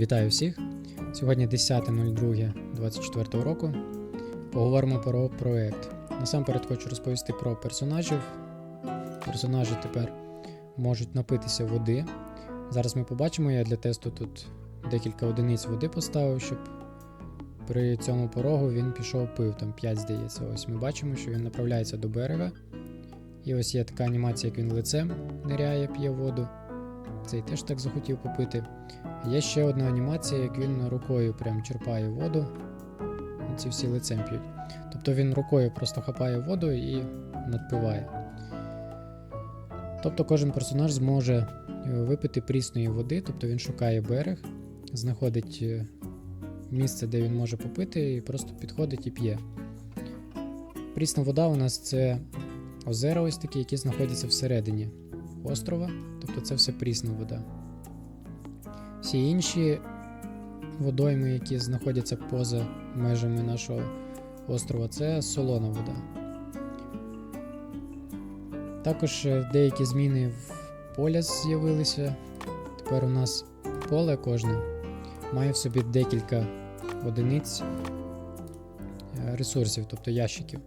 Вітаю всіх! Сьогодні 10.02.24 року. Поговоримо про проект. Насамперед хочу розповісти про персонажів. Персонажі тепер можуть напитися води. Зараз ми побачимо, я для тесту тут декілька одиниць води поставив, щоб при цьому порогу він пішов пив, там 5 здається. Ось ми бачимо, що він направляється до берега. І ось є така анімація, як він лицем ниряє, п'є воду. Цей теж так захотів попити. Є ще одна анімація, як він рукою прям черпає воду. Ці всі лицем п'ють. Тобто він рукою просто хапає воду і надпиває. Тобто кожен персонаж зможе е, випити прісної води, тобто він шукає берег, знаходить е, місце, де він може попити, і просто підходить і п'є. Прісна вода у нас це озера ось такі, які знаходяться всередині острова, тобто це все прісна вода. Всі інші водойми, які знаходяться поза межами нашого острова, це солона вода. Також е, деякі зміни в поля з'явилися. Тепер у нас поле кожне має в собі декілька одиниць е, ресурсів, тобто ящиків.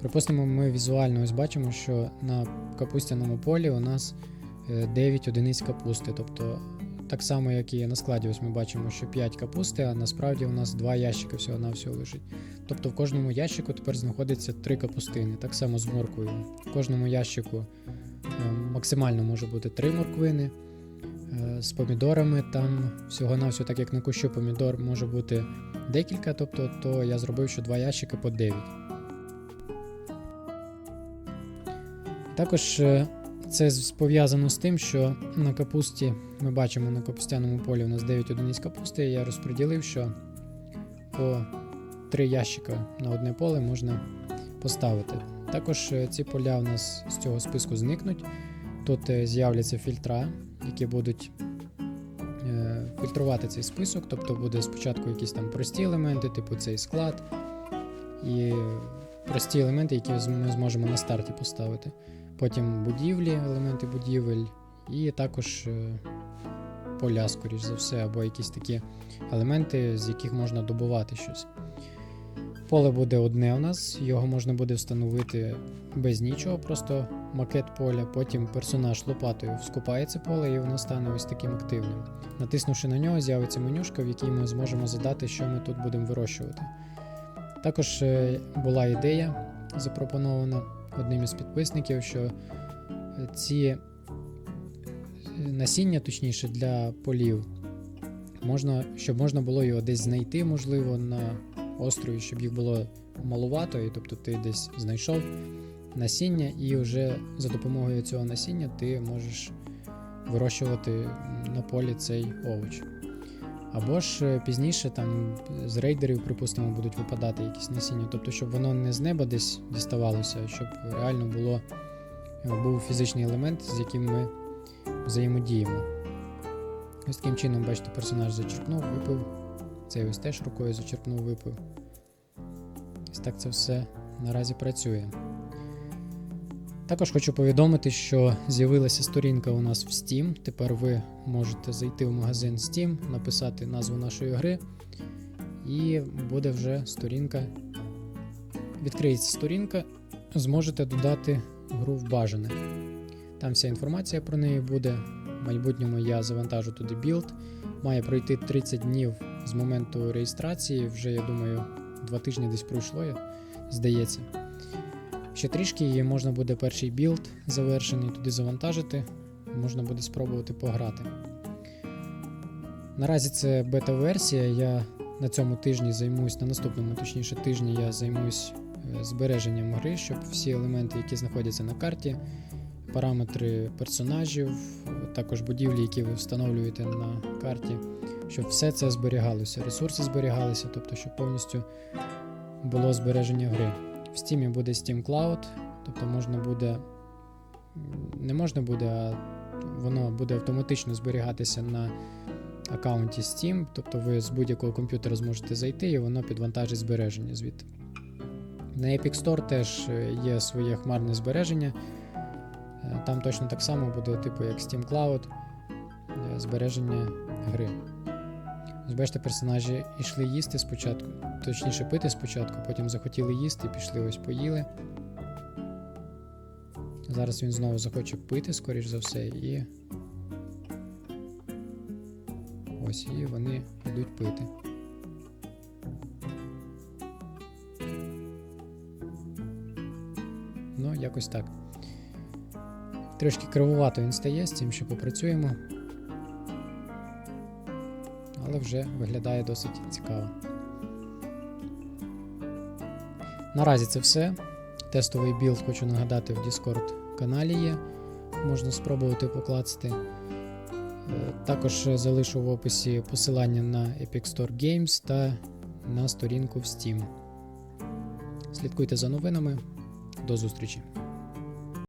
Припустимо, ми візуально ось бачимо, що на капустяному полі у нас е, 9 одиниць капусти. Тобто, так само, як і на складі, ось ми бачимо, що 5 капусти, а насправді у нас 2 ящики всього на всього лежить. Тобто в кожному ящику тепер знаходиться 3 капустини. Так само з морквою. В кожному ящику е, максимально може бути 3 морквини. Е, З помідорами там всього-навсього, так як на кущу помідор може бути декілька, тобто то я зробив, що 2 ящики по 9. Також е, це пов'язано з тим, що на капусті ми бачимо на капустяному полі у нас 9 одиниць капусти. і Я розподілив, що по 3 ящика на одне поле можна поставити. Також е, ці поля у нас з цього списку зникнуть. Тут е, з'являться фільтра, які будуть фільтрувати цей список, тобто буде спочатку якісь там прості елементи, типу цей склад, і прості елементи, які ми зможемо на старті поставити потім будівлі, елементи будівель, і також е, поля, скоріш за все, або якісь такі елементи, з яких можна добувати щось. Поле буде одне у нас, його можна буде встановити без нічого, просто макет поля. Потім персонаж лопатою вскопає це поле і воно стане ось таким активним. Натиснувши на нього, з'явиться менюшка, в якій ми зможемо задати, що ми тут будемо вирощувати. Також е, була ідея запропонована одним із підписників, що е, ці е, насіння, точніше, для полів, можна, щоб можна було його десь знайти, можливо, на острові, щоб їх було малувато, і тобто ти десь знайшов насіння, і вже за допомогою цього насіння ти можеш вирощувати на полі цей овоч. Або ж е, пізніше там з рейдерів, припустимо, будуть випадати якісь насіння, тобто, щоб воно не з неба десь діставалося, щоб реально було е, був фізичний елемент, з яким ми взаємодіємо. Ось таким чином, бачите, персонаж зачерпнув, випив. Цей ось теж рукою зачерпнув, випив. Ось так це все наразі працює. Також хочу повідомити, що з'явилася сторінка у нас в Steam. Тепер ви можете зайти в магазин Steam, написати назву нашої гри, і буде вже сторінка. Відкриється сторінка, зможете додати гру в бажане. Там вся інформація про неї буде. В майбутньому я завантажу туди білд. Має пройти 30 днів з моменту реєстрації. Вже, я думаю, два тижні десь пройшло, здається. Ще трішки і можна буде перший білд завершений туди завантажити, можна буде спробувати пограти. Наразі це бета-версія. Я на цьому тижні займусь, на наступному, точніше, тижні я займусь е, збереженням гри, щоб всі елементи, які знаходяться на карті, параметри персонажів, також будівлі, які ви встановлюєте на карті, щоб все це зберігалося, ресурси зберігалися, тобто, щоб повністю було збереження гри. В Steam буде Steam Cloud, тобто можна буде. Не можна буде, а воно буде автоматично зберігатися на аккаунті Steam, тобто ви з будь-якого комп'ютера зможете зайти і воно підвантажить збереження звідти. На Epic Store теж е, є своє хмарне збереження. Е, Там точно так само буде, типу як Steam Cloud, е, збереження гри. Бачите, персонажі йшли їсти спочатку, точніше пити спочатку, потім захотіли їсти, пішли ось поїли. Зараз він знову захоче пити, скоріш за все, і. Ось, і вони йдуть пити. Ну, якось так. Трошки кривувато він стає, з цим ще попрацюємо. Але вже виглядає досить цікаво. Наразі це все. Тестовий білд хочу нагадати в Discord каналі є. Можна спробувати покласти. Е, Також залишу в описі посилання на Epic Store Games та на сторінку в Steam. Слідкуйте за новинами. До зустрічі!